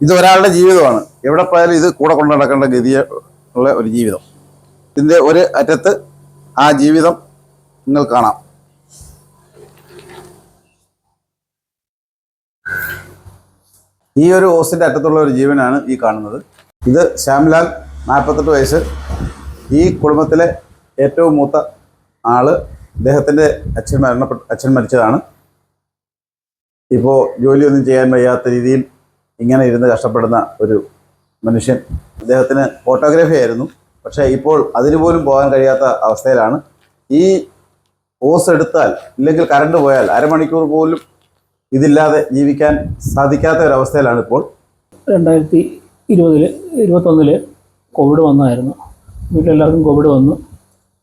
ഇത് ഒരാളുടെ ജീവിതമാണ്. എവിടെ പോയാലും ഇത് കൂടെ കൊണ്ടു നടക്കേണ്ട ഗതിയുള്ള ഒരു ജീവിതം. ഇതിന്റെ ഒരു അറ്റത്ത് ആ ജീവിതം നിങ്ങൾ കാണാം. ഈ ഒരു ഓസിന്റെ അറ്റത്തുള്ള ഒരു ജീവനാണ് ഈ കാണുന്നത്. ഇത് ശ്യാംലാൽ നാൽപ്പത്തെട്ട് വയസ്സ്. ഈ കുടുംബത്തിലെ ഏറ്റവും മൂത്ത ആൾ അദ്ദേഹത്തിന്റെ അച്ഛൻ മരണപ്പെട്ട അച്ഛൻ മരിച്ചതാണ്. ഇപ്പോൾ ജോലിയൊന്നും ചെയ്യാൻ വയ്യാത്ത രീതിയിൽ ഇങ്ങനെ ഇരുന്ന് കഷ്ടപ്പെടുന്ന ഒരു മനുഷ്യൻ അദ്ദേഹത്തിന് ഫോട്ടോഗ്രാഫി ആയിരുന്നു. പക്ഷേ ഇപ്പോൾ അതിന് പോലും പോകാൻ കഴിയാത്ത അവസ്ഥയിലാണ്. ഈ ഓസ് എടുത്താൽ ഇല്ലെങ്കിൽ കറണ്ട് പോയാൽ അരമണിക്കൂർ പോലും ഇതില്ലാതെ ജീവിക്കാൻ സാധിക്കാത്ത ഒരു അവസ്ഥയിലാണ് ഇപ്പോൾ. രണ്ടായിരത്തി ഇരുപതിൽ ഇരുപത്തൊന്നിൽ കോവിഡ് വന്നായിരുന്നു. വീട്ടിലെല്ലാവർക്കും കോവിഡ് വന്നു.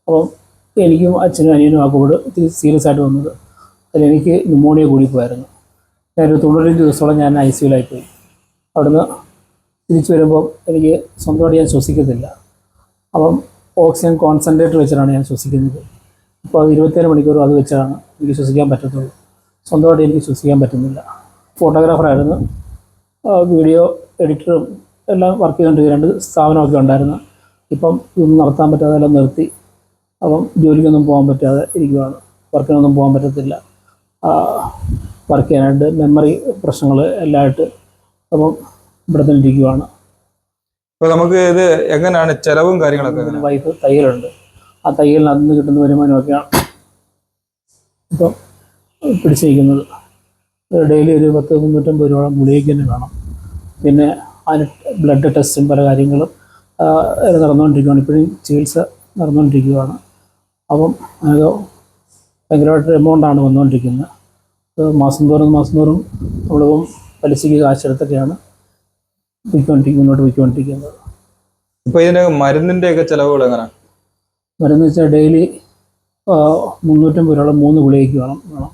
അപ്പം എനിക്കും അച്ഛനും അനിയനും ആ കോവിഡ് സീരിയസ് ആയിട്ട് വന്നത്. അതിലെനിക്ക് ന്യൂമോണിയ കൂടിപ്പോയായിരുന്നു. ഞാനൊരു തൊണ്ണൂറ്റഞ്ച് ദിവസത്തോളം ഞാൻ ഐ സിയിലായി പോയി. അവിടുന്ന് തിരിച്ചു വരുമ്പോൾ എനിക്ക് സ്വന്തമായിട്ട് ഞാൻ ശ്വസിക്കത്തില്ല. അപ്പം ഓക്സിജൻ കോൺസെൻട്രേറ്റർ വെച്ചിട്ടാണ് ഞാൻ ശ്വസിക്കുന്നത്. അപ്പോൾ അത് ഇരുപത്തേഴ് മണിക്കൂർ അത് വെച്ചാണ് എനിക്ക് ശ്വസിക്കാൻ പറ്റത്തുള്ളൂ. സ്വന്തമായിട്ട് എനിക്ക് ശ്വസിക്കാൻ പറ്റുന്നില്ല. ഫോട്ടോഗ്രാഫറായിരുന്നു വീഡിയോ എഡിറ്ററും എല്ലാം വർക്ക് ചെയ്തുകൊണ്ടിരിക്കുക രണ്ട് സ്ഥാപനമൊക്കെ ഉണ്ടായിരുന്നു. ഇപ്പം ഇതൊന്നും നടത്താൻ പറ്റാതെ എല്ലാം നിർത്തി. അപ്പം ജോലിക്കൊന്നും പോകാൻ പറ്റാതെ ഇരിക്കുകയാണ് വർക്കിനൊന്നും പോകാൻ പറ്റത്തില്ല. വർക്ക് ചെയ്യാനായിട്ട് മെമ്മറി പ്രശ്നങ്ങൾ എല്ലാമായിട്ട് അപ്പം ഇവിടെ തന്നെ അപ്പോൾ അപ്പൊ നമുക്ക് ഇത് എങ്ങനെയാണ് ചെലവും കാര്യങ്ങളൊക്കെ വൈഫ് തയ്യലുണ്ട്. ആ തയ്യലിന് അതിന് കിട്ടുന്ന വരുമാനമൊക്കെയാണ് ഇപ്പം പിടിച്ചിരിക്കുന്നത്. ഡെയിലി ഒരു പത്ത് മുന്നൂറ്റമ്പത് രൂപയോളം ഗുളികയ്ക്ക് തന്നെ വേണം. പിന്നെ അതിന് ബ്ലഡ് ടെസ്റ്റും പല കാര്യങ്ങളും നടന്നുകൊണ്ടിരിക്കുകയാണ് ഇപ്പോഴും ചികിത്സ നടന്നുകൊണ്ടിരിക്കുകയാണ് അപ്പം അത് ഭയങ്കരമായിട്ട് എമൗണ്ടാണ് വന്നുകൊണ്ടിരിക്കുന്നത്. മാസം തോറും മാസം തോറും നമ്മളിപ്പം പലിശയ്ക്ക് കാശെടുത്തൊക്കെയാണ് പോയിക്കൊണ്ടിരിക്കും മുന്നോട്ട് പോയിക്കൊണ്ടിരിക്കുന്നത് ഇപ്പൊ ഇതിന് മരുന്നിന്റെ ഒക്കെ ചെലവുകൾ എങ്ങനെ? മരുന്ന് വെച്ചാൽ ഡെയിലി മുന്നൂറ്റമ്പത് രൂപ മൂന്ന് ഗുളികയ്ക്ക് വേണം വേണം.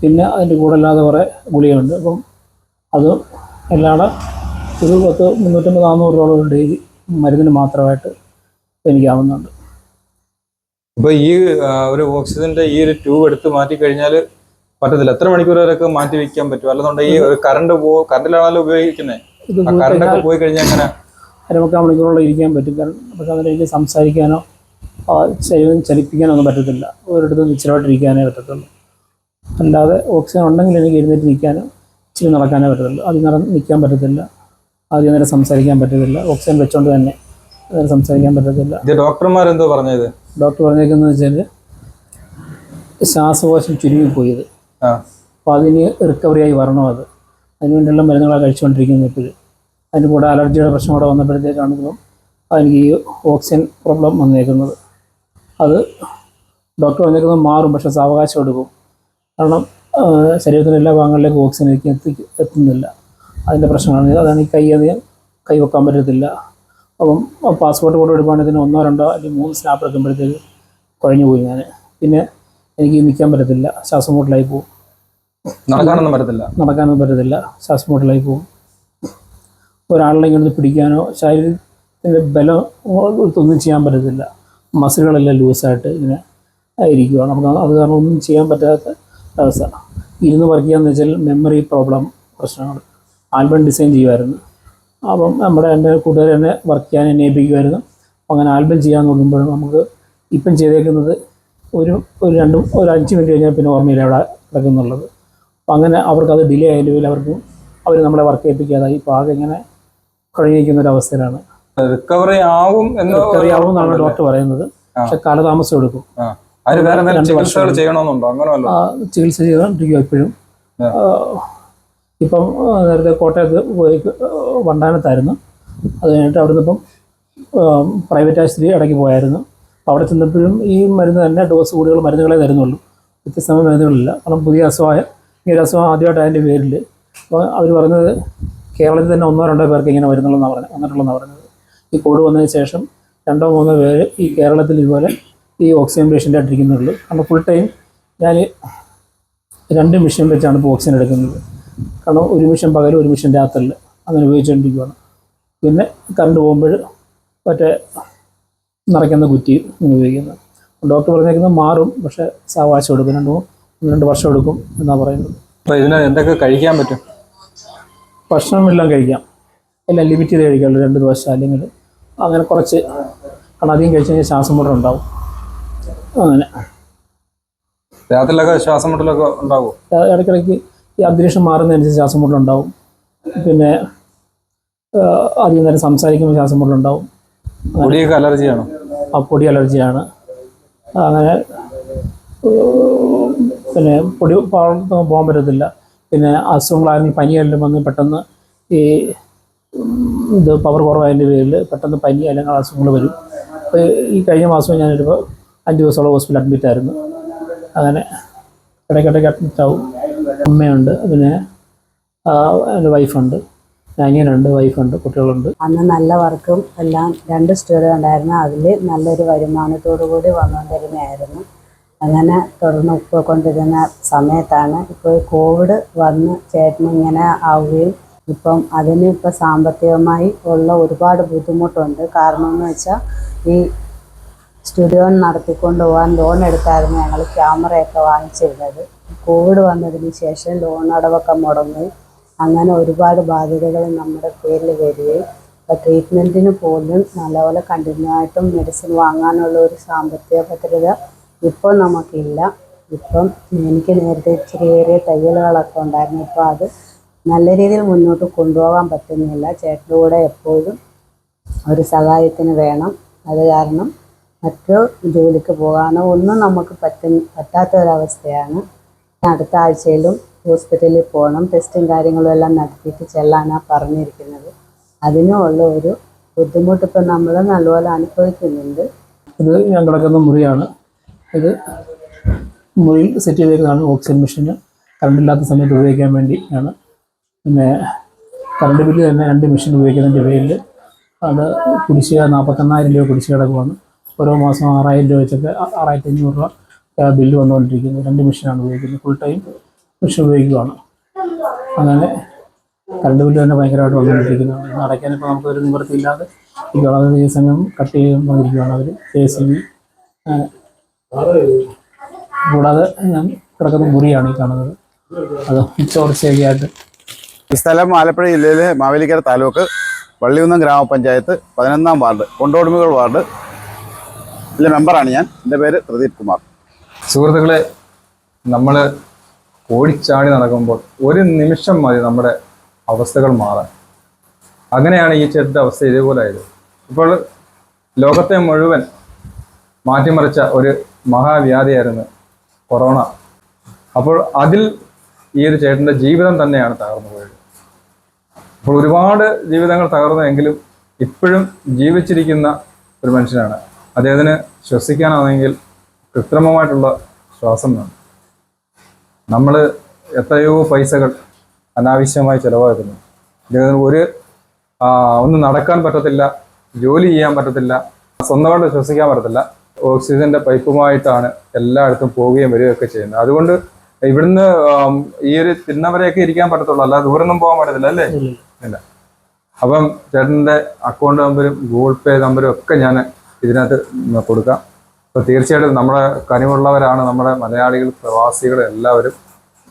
പിന്നെ അതിന്റെ കൂടെ അല്ലാതെ കുറേ ഗുളികയുണ്ട്. അപ്പം അത് എല്ലാടെ ഒരു പത്ത് മുന്നൂറ്റമ്പത് നാനൂറ് രൂപ ഡെയിലി മരുന്നിന് മാത്രമായിട്ട് എനിക്കാവുന്നുണ്ട്. അപ്പോൾ ഈ ഒരു ഓക്സിജന്റെ ഈ ഒരു ട്യൂബ് എടുത്ത് മാറ്റി കഴിഞ്ഞാൽ പറ്റത്തില്ല. എത്ര മണിക്കൂർ വരെയൊക്കെ മാറ്റി വെക്കാൻ പറ്റും? അല്ലെന്നുണ്ടെങ്കിൽ ഈ കറണ്ട് പോ കറണ്ടിലാണല്ലോ ഉപയോഗിക്കുന്നത് കറണ്ട് ഒക്കെ പോയി കഴിഞ്ഞാൽ എങ്ങനെ? അരമുക്കാൽ മണിക്കൂറോളം ഇരിക്കാൻ പറ്റും. കാരണം പക്ഷേ അതിന് എനിക്ക് സംസാരിക്കാനോ ശരീരം ചലിപ്പിക്കാനോ ഒന്നും പറ്റത്തില്ല. ഒരിടത്തും നിശ്ചലമായിട്ടിരിക്കാനേ പറ്റത്തുള്ളൂ. അല്ലാതെ ഓക്സിജൻ ഉണ്ടെങ്കിൽ എനിക്ക് എഴുന്നേറ്റ് നിൽക്കാനോ ഇച്ചിരി നടക്കാനേ പറ്റത്തുള്ളൂ. ആദ്യം നട നിൽക്കാൻ പറ്റത്തില്ല. ആദ്യം നേരം സംസാരിക്കാൻ പറ്റത്തില്ല. ഓക്സിജൻ വെച്ചുകൊണ്ട് തന്നെ നേരെ സംസാരിക്കാൻ പറ്റത്തില്ല. ഡോക്ടർമാരെന്തോ പറഞ്ഞത്? ഡോക്ടർ പറഞ്ഞേക്കുന്നത് വെച്ചാൽ ശ്വാസകോശം ചുരുങ്ങിപ്പോയത്. അപ്പോൾ അതിന് റിക്കവറി ആയി വരണോ അത്? അതിനുവേണ്ടിയുള്ള മരുന്നുകളാണ് കഴിച്ചുകൊണ്ടിരിക്കുന്നത് ഇപ്പോഴും. അതിന്റെ കൂടെ അലർജിയുടെ പ്രശ്നം കൂടെ വന്നപ്പോഴത്തേക്കാണെങ്കിലും എനിക്ക് ഈ ഓക്സിജൻ പ്രോബ്ലം വന്നേക്കുന്നത്. അത് ഡോക്ടർ വന്നേക്കുന്നത് മാറും പക്ഷെ സാവകാശം എടുക്കും. കാരണം ശരീരത്തിന്റെ എല്ലാ ഭാഗങ്ങളിലേക്കും ഓക്സിജൻ എനിക്ക് എത്തി എത്തുന്നില്ല. അതിന്റെ പ്രശ്നമാണ്. അതാണ് ഈ കൈ അധികം കൈ വെക്കാൻ പറ്റത്തില്ല. അപ്പം പാസ്പോർട്ട് കൊണ്ട് എടുക്കുകയാണെങ്കിൽ ഒന്നോ രണ്ടോ അല്ലെങ്കിൽ മൂന്ന് സ്നാപ്പ് എടുക്കുമ്പോഴത്തേക്ക് കുഴഞ്ഞു പോയി ഞാൻ പിന്നെ എനിക്ക് നിൽക്കാൻ പറ്റത്തില്ല. ശ്വാസം മുട്ടലായി പോകും നടക്കാനൊന്നും പറ്റത്തില്ല. നടക്കാനൊന്നും പറ്റത്തില്ല. ശ്വാസം മുട്ടലായി പോകും. ഒരാളിനെ ഇങ്ങനെ പിടിക്കാനോ ശരീരത്തിന്റെ ബലം ഒന്നും ചെയ്യാൻ പറ്റത്തില്ല. മസിലുകളെല്ലാം ലൂസായിട്ട് ഇങ്ങനെ ഇരിക്കുകയാണ് നമുക്ക് അത് കാരണം ഒന്നും ചെയ്യാൻ പറ്റാത്ത അവസ്ഥ. ഇരുന്ന് വർക്ക് ചെയ്യാന്ന് വെച്ചാൽ മെമ്മറി പ്രോബ്ലം പ്രശ്നങ്ങൾ. ആൽബം ഡിസൈൻ ചെയ്യുമായിരുന്നു. അപ്പം നമ്മുടെ എന്റെ കൂട്ടുകാർ എന്നെ വർക്ക് ചെയ്യാൻ എന്നെ ഏൽപ്പിക്കുമായിരുന്നു. അങ്ങനെ ആൽബം ചെയ്യാൻ തുടങ്ങുമ്പോഴും നമുക്ക് ഇപ്പം ചെയ്തേക്കുന്നത് ഒരു ഒരു രണ്ട് ഒരു അഞ്ച് മിനിറ്റ് കഴിഞ്ഞാൽ പിന്നെ ഓർമ്മയില്ല അവിടെ കിടക്കുന്നുള്ളത്. അപ്പം അങ്ങനെ അവർക്കത് ഡിലേ ആയാലും അവർക്ക് അവർ നമ്മളെ വർക്ക് ഏൽപ്പിക്കാതായി. ഇപ്പോൾ ആകെ ഇങ്ങനെ കഴിഞ്ഞിരിക്കുന്ന ഒരു അവസ്ഥയിലാണ്. റിക്കവറി ആവും എന്ന് എന്നാണ് ഡോക്ടർ പറയുന്നത്. പക്ഷെ കാലതാമസം എടുക്കും. ചികിത്സ ചെയ്തോണ്ടിരിക്കും. ആ, ഇപ്പം നേരത്തെ കോട്ടയത്ത് പോയി വണ്ടാനത്തായിരുന്നു. അത് കഴിഞ്ഞിട്ട് അവിടുന്ന് ഇപ്പം പ്രൈവറ്റ് ആശുപത്രി ഇടയ്ക്ക് പോയായിരുന്നു. അപ്പോൾ അവിടെ ചെന്നപ്പോഴും ഈ മരുന്ന് തന്നെ ഡോസ് കൂടുതൽ മരുന്നുകളെ തരുന്നുള്ളൂ. വ്യത്യസ്തമായ മരുന്നുകളില്ല. കാരണം പുതിയ അസുഖമായ ഈ ഒരു അസുഖം ആദ്യമായിട്ട് അതിന്റെ പേരിൽ അപ്പോൾ അവർ പറഞ്ഞത് കേരളത്തിൽ തന്നെ ഒന്നോ രണ്ടോ പേർക്ക് ഇങ്ങനെ വരുന്നുള്ളതെന്ന് പറഞ്ഞത് വന്നിട്ടുള്ളതെന്നാണ് പറഞ്ഞത്. ഈ കോവിഡ് വന്നതിന് ശേഷം രണ്ടോ മൂന്നോ പേര് ഈ കേരളത്തിൽ ഇതുപോലെ ഈ ഓക്സിജൻ പേഷ്യന്റ് ആയിട്ടിരിക്കുന്നുള്ളൂ കാരണം ഫുൾ ടൈം ഞാൻ രണ്ട് മിഷൻ വെച്ചാണ് ഇപ്പോൾ ഓക്സിജൻ എടുക്കുന്നത്. കാരണം ഒരു മിഷൻ പകലും ഒരു മിഷൻ രാത്രിയിൽ അങ്ങനെ ഉപയോഗിച്ചുകൊണ്ടിരിക്കുകയാണ് പിന്നെ കറണ്ട് പോകുമ്പോൾ മറ്റേ നിറയ്ക്കുന്ന കുറ്റി ഉപയോഗിക്കുന്നത്. ഡോക്ടർ പറഞ്ഞേക്കുന്നത് മാറും പക്ഷേ സാവകാശം എടുക്കും. രണ്ട് വർഷം എടുക്കും എന്നാണ് പറയുന്നത്. അപ്പോൾ ഇതിന് എന്തൊക്കെ കഴിക്കാൻ പറ്റും? ഭക്ഷണമെല്ലാം കഴിക്കാം. എല്ലാം ലിമിറ്റ് ചെയ്ത് കഴിക്കാമല്ലോ രണ്ട് ദിവസം അല്ലെങ്കിൽ അങ്ങനെ കുറച്ച് കാരണം അധികം കഴിച്ച് കഴിഞ്ഞാൽ ശ്വാസം മുട്ടൽ ഉണ്ടാവും. അങ്ങനെ. രാത്രിയിലൊക്കെ ശ്വാസം മുട്ടലൊക്കെ ഉണ്ടാവും ഇടയ്ക്കിടയ്ക്ക് ഈ അന്തരീക്ഷം മാറുന്നതനുസരിച്ച് ശ്വാസം മുട്ടൽ ഉണ്ടാവും. പിന്നെ അധികം നേരം സംസാരിക്കുമ്പോൾ ശ്വാസം മുട്ടൽ ഉണ്ടാവും. പൊടിയൊക്കെ അലർജിയാണ്? ആ പൊടി അലർജിയാണ്. അങ്ങനെ പിന്നെ പൊടി പോകാൻ പറ്റത്തില്ല. പിന്നെ അസുഖങ്ങളാണെങ്കിൽ പനിയെല്ലാം വന്ന് പെട്ടെന്ന് ഈ ഇത് പവർ കുറവായതിന്റെ പേരിൽ പെട്ടെന്ന് പനി അല്ലെങ്കിൽ അസുഖങ്ങൾ വരും. അപ്പോൾ ഈ കഴിഞ്ഞ മാസം ഞാനൊരു അഞ്ച് ദിവസമുള്ള ഹോസ്പിറ്റലിൽ അഡ്മിറ്റ് ആയിരുന്നു. അങ്ങനെ ഇടയ്ക്കിടയ്ക്ക് അഡ്മിറ്റ് ആവും. അമ്മയുണ്ട്. പിന്നെ എന്റെ വൈഫുണ്ട്. അനിയനുണ്ട് വൈഫുണ്ട് കുട്ടികളുണ്ട്. അന്ന് നല്ല വർക്കും എല്ലാം രണ്ട് സ്റ്റുഡിയോ ഉണ്ടായിരുന്നു. അതിൽ നല്ലൊരു വരുമാനത്തോടു കൂടി വന്നുകൊണ്ടിരുന്നതായിരുന്നു. അങ്ങനെ തുടർന്ന് പോയിക്കൊണ്ടിരുന്ന സമയത്താണ് ഇപ്പോൾ കോവിഡ് വന്ന് ചേട്ടന് ഇങ്ങനെ ആവുകയും ഇപ്പം അതിന് ഇപ്പം സാമ്പത്തികമായി ഉള്ള ഒരുപാട് ബുദ്ധിമുട്ടുണ്ട്. കാരണം എന്ന് വെച്ചാൽ ഈ സ്റ്റുഡിയോ നടത്തിക്കൊണ്ട് പോകാൻ ലോൺ എടുത്തായിരുന്നു ഞങ്ങൾ ക്യാമറയൊക്കെ വാങ്ങിച്ചിരുന്നത്. കോവിഡ് വന്നതിന് ശേഷം ലോൺ അടവൊക്കെ മുടങ്ങി. അങ്ങനെ ഒരുപാട് ബാധ്യതകൾ നമ്മുടെ പേരിൽ വരികയും ഇപ്പം ട്രീറ്റ്മെന്റിന് പോലും നല്ലപോലെ കണ്ടിന്യൂ ആയിട്ടും മെഡിസിൻ വാങ്ങാനുള്ള ഒരു സാമ്പത്തിക ഭദ്രത ഇപ്പോൾ നമുക്കില്ല. ഇപ്പം എനിക്ക് നേരത്തെ ഇച്ചിരി ഏറിയ തയ്യലുകളൊക്കെ ഉണ്ടായിരുന്നു. ഇപ്പോൾ അത് നല്ല രീതിയിൽ മുന്നോട്ട് കൊണ്ടുപോകാൻ പറ്റുന്നില്ല. ചേട്ടന്റെ കൂടെ എപ്പോഴും ഒരു സഹായത്തിന് വേണം. അത് കാരണം മറ്റു ജോലിക്ക് പോകാനോ ഒന്നും നമുക്ക് പറ്റ പറ്റാത്ത ഒരവസ്ഥയാണ് അടുത്ത ആഴ്ചയിലും ഹോസ്പിറ്റലിൽ പോകണം. ടെസ്റ്റും കാര്യങ്ങളും എല്ലാം നടത്തിയിട്ട് ചെല്ലാനാണ് പറഞ്ഞിരിക്കുന്നത്. അതിനുള്ള ഒരു ബുദ്ധിമുട്ട് ഇപ്പം നമ്മൾ നല്ലപോലെ അനുഭവിക്കുന്നുണ്ട്. ഇത് ഞാൻ കിടക്കുന്ന മുറിയാണ്. ഇത് മുറിയിൽ സെറ്റ് ചെയ്തേക്കുന്നതാണ് ഓക്സിജൻ മെഷീന് കറണ്ട് ഇല്ലാത്ത സമയത്ത് ഉപയോഗിക്കാൻ വേണ്ടി ആണ്. പിന്നെ കറണ്ട് ബില്ല് തന്നെ രണ്ട് മെഷീൻ ഉപയോഗിക്കുന്നതിന്റെ പേരിൽ അത് കുടിശ്ശിക നാൽപ്പത്തെണ്ണായിരം രൂപ കുടിശ്ശിക കിടക്കുവാണ് ഓരോ മാസം ആറായിരം രൂപ വെച്ചൊക്കെ ആറായിരത്തി അഞ്ഞൂറ് രൂപ ബില്ല് വന്നുകൊണ്ടിരിക്കുന്നത് രണ്ട് മെഷീനാണ് ഉപയോഗിക്കുന്നത്. ഫുൾ ടൈം മെഷീൻ ഉപയോഗിക്കുകയാണ്. അങ്ങനെ കറണ്ട് ബില്ല് തന്നെ ഭയങ്കരമായിട്ട് വന്നുകൊണ്ടിരിക്കുന്നതാണ് ഇന്ന് നമുക്ക് നമുക്കൊരു നിവൃത്തിയില്ലാതെ ഈ വളരെ സമയം കട്ട് ചെയ്യാൻ വന്നിരിക്കുകയാണ്. അവർ കെ സി ബി കൂടാതെ ഞാൻ കിടക്കുന്ന മുറിയാണ് ഈ കാണുന്നത്. അത് ചോർച്ചയൊക്കെ ആയിട്ട് ഈ സ്ഥലം ആലപ്പുഴ ജില്ലയിലെ മാവേലിക്കര താലൂക്ക് വള്ളികുന്നം ഗ്രാമപഞ്ചായത്ത് പതിനൊന്നാം വാർഡ് കൊണ്ടോടുമുകൾ വാർഡ് ഇതിലെ മെമ്പറാണ് ഞാൻ. എന്റെ പേര് പ്രദീപ് കുമാർ. സുഹൃത്തുക്കളെ നമ്മൾ ഓടിച്ചാടി നടക്കുമ്പോൾ ഒരു നിമിഷം മതി നമ്മുടെ അവസ്ഥകൾ മാറാൻ. അങ്ങനെയാണ് ഈ ചേട്ടന്റെ അവസ്ഥ ഇതേപോലെ ആയത്. ഇപ്പോൾ ലോകത്തെ മുഴുവൻ മാറ്റിമറിച്ച ഒരു മഹാവ്യാധിയായിരുന്നു കൊറോണ. അപ്പോൾ അതിൽ ഈ ഒരു ചേട്ടന്റെ ജീവിതം തന്നെയാണ് തകർന്നു പോയത്. അപ്പോൾ ഒരുപാട് ജീവിതങ്ങൾ തകർന്നെങ്കിലും ഇപ്പോഴും ജീവിച്ചിരിക്കുന്ന ഒരു മനുഷ്യനാണ്. അദ്ദേഹത്തിന് ശ്വസിക്കാനാണെങ്കിൽ കൃത്രിമമായിട്ടുള്ള ശ്വാസം വേണം. നമ്മൾ എത്രയോ പൈസകൾ അനാവശ്യമായി ചിലവാക്കുന്നു. അദ്ദേഹത്തിന് ഒരു ഒന്നും നടക്കാൻ പറ്റത്തില്ല ജോലി ചെയ്യാൻ പറ്റത്തില്ല സ്വന്തമായിട്ട് ശ്വസിക്കാൻ പറ്റത്തില്ല. ഓക്സിജന്റെ പൈപ്പുമായിട്ടാണ് എല്ലായിടത്തും പോവുകയും വരികയൊക്കെ ചെയ്യുന്നത്. അതുകൊണ്ട് ഇവിടുന്ന് ഈ ഒരു തിന്നവരെയൊക്കെ ഇരിക്കാൻ പറ്റത്തുള്ളൂ. അല്ലാതെ ദൂരൊന്നും പോകാൻ പറ്റത്തില്ല അല്ലേ? ഇല്ല അപ്പം ചേട്ടന്റെ അക്കൗണ്ട് നമ്പരും ഗൂഗിൾ പേ നമ്പരും ഒക്കെ ഞാൻ ഇതിനകത്ത് കൊടുക്കാം. അപ്പോൾ തീർച്ചയായിട്ടും നമ്മുടെ കനിവുള്ളവരാണ് നമ്മുടെ മലയാളികൾ പ്രവാസികൾ എല്ലാവരും.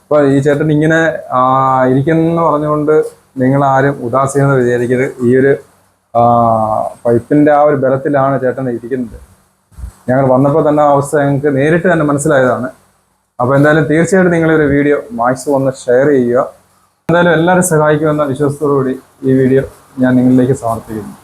അപ്പോൾ ഈ ചേട്ടൻ ഇങ്ങനെ ഇരിക്കുന്നു പറഞ്ഞുകൊണ്ട് നിങ്ങൾ ആരും ഉദാസീനത വിചാരിക്കരുത്. ഈ ഒരു പൈപ്പിന്റെ ആ ഒരു ബലത്തിലാണ് ചേട്ടൻ ഇരിക്കുന്നത്. ഞങ്ങൾ വന്നപ്പോൾ തന്നെ അവസ്ഥ ഞങ്ങൾക്ക് നേരിട്ട് തന്നെ മനസ്സിലായതാണ്. അപ്പോൾ എന്തായാലും തീർച്ചയായിട്ടും നിങ്ങളൊരു വീഡിയോ മാക്സ് ഒന്ന് ഷെയർ ചെയ്യുക. എന്തായാലും എല്ലാവരും സഹായിക്കുമെന്ന വിശ്വാസത്തോടു കൂടി ഈ വീഡിയോ ഞാൻ നിങ്ങളിലേക്ക് സമർപ്പിക്കുന്നു.